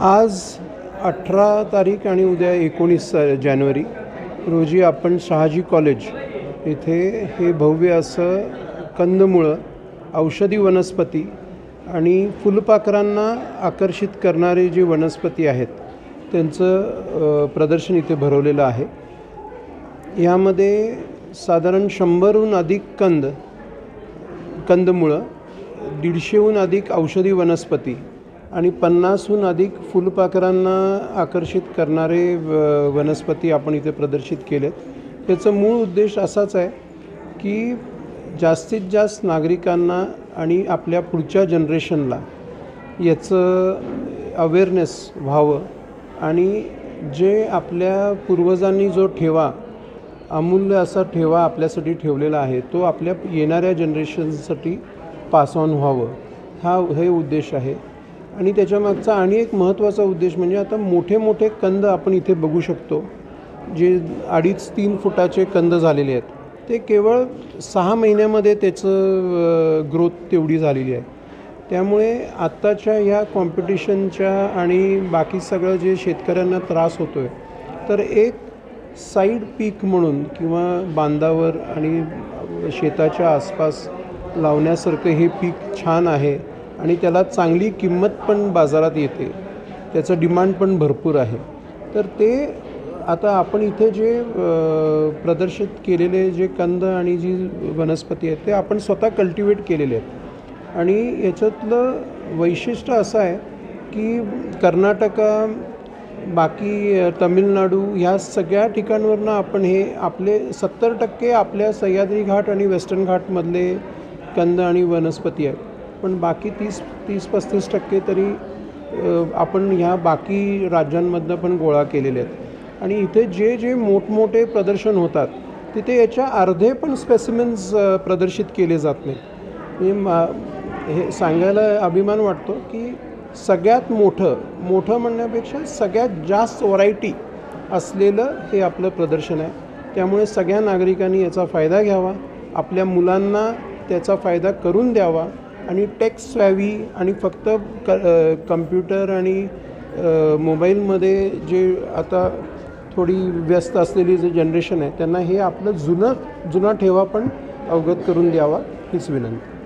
आज अठरा तारीख आणि उद्या एकोणीस जानेवारी रोजी आपण शहाजी कॉलेज इथे हे भव्य असं कंदमुळं औषधी वनस्पती आणि फुलपाखरांना आकर्षित करणारे जे वनस्पती आहेत त्यांचं प्रदर्शन इथे भरवलेलं आहे. यामध्ये साधारण शंभरहून अधिक कंद कंदमुळं दीडशेहून अधिक औषधी वनस्पती आणि पन्नासहून अधिक फुलपाखरांना आकर्षित करणारे व- वनस्पती आपण इथे प्रदर्शित केलेत. त्याचं मूळ उद्देश असाच आहे की जास्तीत जास्त नागरिकांना आणि आपल्या पुढच्या जनरेशनला याचं अवेअरनेस व्हावं आणि जे आपल्या पूर्वजांनी जो ठेवा अमूल्य असा ठेवा आपल्यासाठी ठेवलेला आहे तो आपल्या येणाऱ्या जनरेशनसाठी पास ऑन व्हावं. हा हे उद्देश आहे. आणि त्याच्यामागचा आणि एक महत्त्वाचा उद्देश म्हणजे आता मोठे मोठे कंद आपण इथे बघू शकतो जे अडीच तीन फुटाचे कंद झालेले आहेत. ते केवळ सहा महिन्यामध्ये त्याचं ग्रोथ तेवढी झालेली आहे. त्यामुळे आत्ताच्या ह्या कॉम्पिटिशनच्या आणि बाकी सगळं जे शेतकऱ्यांना त्रास होतो आहे तर एक साईड पीक म्हणून किंवा बांधावर आणि शेताच्या आसपास लावण्यासारखं हे पीक छान आहे. आणि त्याला चांगली किंमत पण बाजारात येते. त्याचं डिमांड पण भरपूर आहे. तर ते आता आपण इथे जे प्रदर्शित केलेले जे कंद आणि जी वनस्पती आहेत ते आपण स्वतः कल्टिवेट केलेले आहेत. आणि याच्यातलं वैशिष्ट्य असं आहे की कर्नाटका बाकी तमिळनाडू ह्या सगळ्या ठिकाणवरनं आपण हे आपले सत्तर टक्के आपल्या सह्याद्री घाट आणि वेस्टर्न घाटमधले कंद आणि वनस्पती आहेत. पण बाकी तीस तीस पस्तीस टक्के तरी आपण ह्या बाकी राज्यांमधनं पण गोळा केलेले आहेत. आणि इथे जे जे मोठमोठे प्रदर्शन होतात तिथे याच्या अर्धे पण स्पेसिमेन्स प्रदर्शित केले जात नाहीत. मी मा हे सांगायला अभिमान वाटतो की सगळ्यात मोठं मोठं म्हणण्यापेक्षा सगळ्यात जास्त व्हरायटी असलेलं हे आपलं प्रदर्शन आहे. त्यामुळे सगळ्या नागरिकांनी याचा फायदा घ्यावा आपल्या मुलांना त्याचा फायदा करून द्यावा आणि टेक्स्ट व्हावी आणि फक्त क कम्प्युटर आणि मोबाईलमध्ये जे आता थोडी व्यस्त असलेली जे जनरेशन आहे त्यांना हे आपलं जुनं जुना ठेवा पण अवगत करून द्यावा हीच विनंती.